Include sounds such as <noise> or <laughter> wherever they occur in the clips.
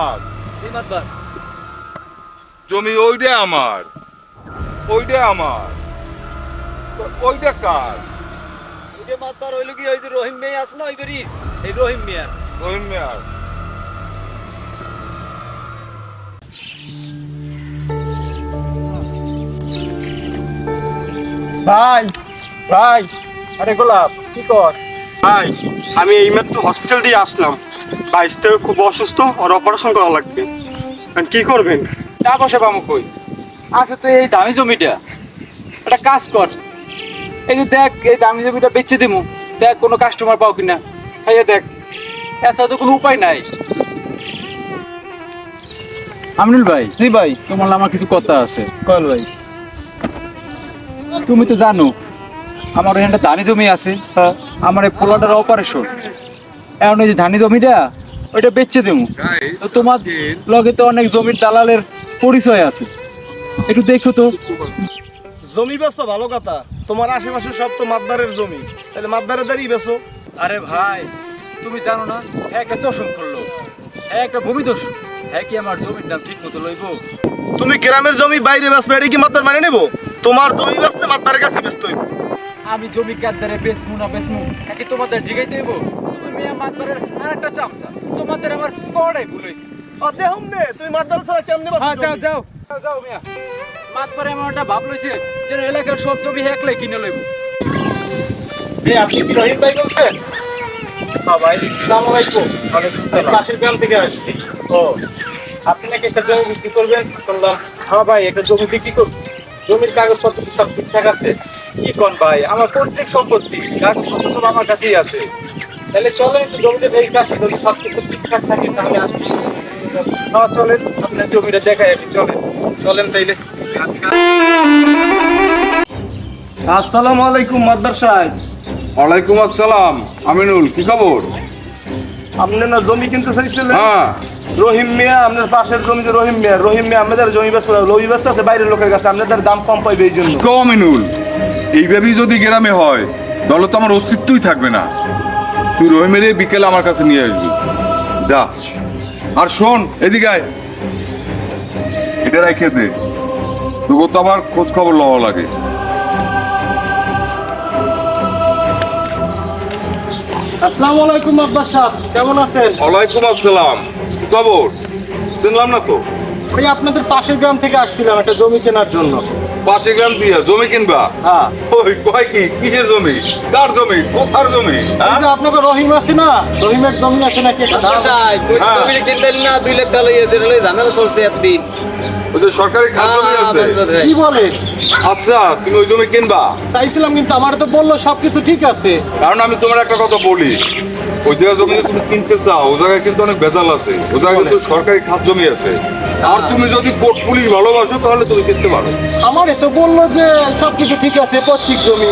আমার জমি ওইটা আমার। ওইটা আমার। ওইটা কার? হইল কি ওই যে রহিম মেয়ে ওই করি এই রহিম ভাই ভাই আরে গোলাপ কি কর? ভাই আমি এইমাত্র হসপিটাল দিয়ে আসলাম। বাইশটা খুব অসুস্থ, আর অপারেশন করা লাগবে। কি করবেন? টাকা পয়সা পাবো কই? আচ্ছা তো এই দামি জমিটা, একটা কাজ কর। এই যে দেখ, এই দামি জমিটা বেচে দিমু। দেখ, কোনো কাস্টমার পাও কিনা। এই যে দেখ, এছাড়া তো কোনো উপায় নাই। আমিনুল ভাই, জি ভাই, তোমার আমার কিছু কথা আছে। কল ভাই। তুমি তো জানো, আমার এখানটা ধানি জমি আছে হ্যাঁ আমার এই পোলাটার অপারেশন এখন এই যে ধানি জমিটা ওইটা বেচে দেবো। তো তোমার লগে তো অনেক জমির দালালের পরিচয় আছে। একটু দেখো তো। জমি বেচতো ভালো কথা। তোমার আশেপাশে সব তো মাতবারের জমি। তাহলে মাতবারের দাঁড়িয়ে বেচো। আরে ভাই তুমি জানো না হ্যাঁ একটা চশম করল হ্যাঁ একটা ভূমিদস্যু হ্যাঁ কি আমার জমির দাম ঠিক মতো লইব? তুমি গ্রামের জমি বাইরে বেচবে এটা কি মাতবার মানে নেব? তোমার জমি বেচলে মাতবারের কাছে বেচতে হইব। আমি জমি কাদ্দারে বেচমু না বেচমু নাকি তোমাদের জিগাইতে দেবো তুমি মেয়ে মাতবারের আর একটা চামচা তোমাদের আমার কড়াই ভুল হয়েছে ও দেহম নে তুমি মাতবার ছাড়া কেমনে হ্যাঁ যাও? যাও। যাও মিয়া। মাতবারে এমন একটা ভাব লইছে যে এলাকার সব জমি একলাই কিনে লইব। এই আপনি কি রহিম ভাই বলছেন? হ্যাঁ ভাই আসসালামু আলাইকুম। পাশের গ্রাম থেকে আসছি। ও। আপনি নাকি একটা জমি বিক্রি করবেন? শুনলাম হ্যাঁ ভাই একটা জমি বিক্রি করব। জমির কাগজপত্র সব ঠিকঠাক আছে? কি কোন ভাই? আমার প্রত্যেক সম্পত্তি কাগজপত্র সব আমার কাছেই আছে। তাহলে চলেন একটু জমিতে দেখে আসি যদি সব কিছু ঠিকঠাক থাকে তাহলে আসব হ্যাঁ চলেন আপনার জমিটা দেখাই আমি চলেন। চলেন তাইলে। আসসালামু আলাইকুম সাহেব ওয়ালাইকুম আসসালাম আমিনুল কি খবর? আপনি না জমি কিনতে চাইছিলেন? হ্যাঁ। রহিম মিয়া আপনার পাশের জমি রহিম মিয়া রহিম মিয়া আমাদের জমি বেচবে না রবি ব্যস্ত আছে বাইরের লোকের কাছে আপনাদের দাম কম পাইবে এই জন্য। কো আমিনুল। এইভাবেই যদি গ্রামে হয় তাহলে তো আমার অস্তিত্বই থাকবে না। তুই রহিমের বিকেলে আমার কাছে নিয়ে আসবি। যা। আর শোন এদিকে আয়। এটা রেখে দে। তোকে তো আমার খোঁজ খবর লওয়া লাগে। আসসালামু আলাইকুম আব্বাস। সাহেব কেমন আছেন? ওয়ালাইকুম আসসালাম। খবর? চিনলাম না তো। ওই আপনাদের পাশের গ্রাম থেকে আসছিলাম একটা জমি কেনার জন্য। পাশে গ্রাম দিয়া জমি কিনবা? হ্যাঁ। ওই কয় কি? কিসের জমি? কার জমি? কোথার জমি? হ্যাঁ? আপনাকে রহিম আছে না? রহিমের জমি আছে নাকি? একটা হ্যাঁ। জমি কিনতেন না? দুই লাখ টাকা লইয়া যেটা ঝামেলা চলছে এতদিন ওই যে সরকারি খাত জমি আছে। কি বলে? আচ্ছা তুমি ওই জমি কিনবা। চাইছিলাম কিন্তু আমার তো বলল সবকিছু ঠিক আছে। কারণ আমি তোমার একটা কথা বলি। ওই জায়গায় জমি তুমি কিনতে চাও ও জায়গায় কিন্তু অনেক ভেজাল আছে। ও জায়গায় কিন্তু সরকারি খাত জমি আছে। আর তুমি যদি কোর্ট পুলিশ ভালোবাসো তাহলে তুমি কিনতে পারো। আমার তো বলল যে সবকিছু ঠিক আছে পৈতৃক জমি।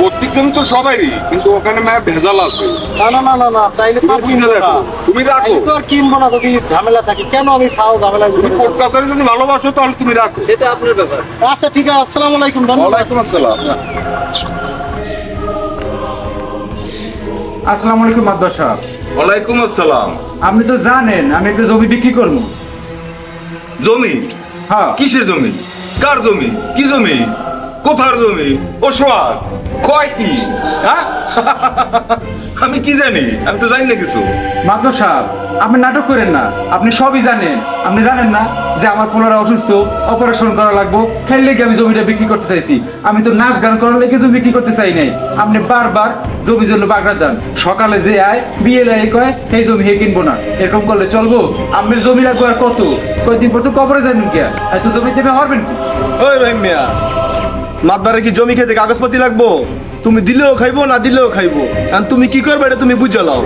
প্রত্যেক জমি তো সবারই কিন্তু ওখানে ম্যাপ ভেজাল আছে। না না না না না তাইলে তো আর কিনবো না। তুমি রাখো। তো আর কিনবো না যদি ঝামেলা থাকে কেন আমি খাও ঝামেলা তুমি কোর্ট কাছারি যদি ভালোবাসো তাহলে তুমি রাখো। সেটা আপনার ব্যাপার। আচ্ছা ঠিক আছে আসসালামু আলাইকুম ধন্যবাদ। ওয়ালাইকুম আসসালাম। আসসালামু আলাইকুম মাদ্দার সাহেব ওয়ালাইকুম আসসালাম। আপনি তো জানেন আমি একটা জমি বিক্রি করব। জমি? হ্যাঁ। কিসের জমি? কার জমি? কি জমি? কোথার জমি? ও সোয়াদ কয় কি? হ্যাঁ? <laughs> আমি কি জানি? আমি তো জানি না কিছু। মাদ্দার সাহেব আপনি নাটক করেন না। আপনি সবই জানেন। আপনি জানেন না যে আমার পোলারা অসুস্থ অপারেশন করা লাগবো সেই লেগে আমি জমিটা বিক্রি করতে চাইছি। আমি তো নাচ গান করার লেগে জমি বিক্রি করতে চাই নাই। আপনি বারবার জমির জন্য বাগড়া দেন। সকালে যে আয় বিয়ে লাই কয় এই জমি হে কিনবো না। এরকম করলে চলবো? আপনার জমি লাগবে আর কত? কয়দিন পর তো কবরে যাবেন কে? এত জমি দেবে হরবেন? ওই রহিম মিয়া মাতবারে কি জমি খেতে কাগজপাতি লাগবো? তুমি দিলেও খাইবো, না দিলেও খাইবো? তুমি কি করবে এটা তুমি বুঝে লাও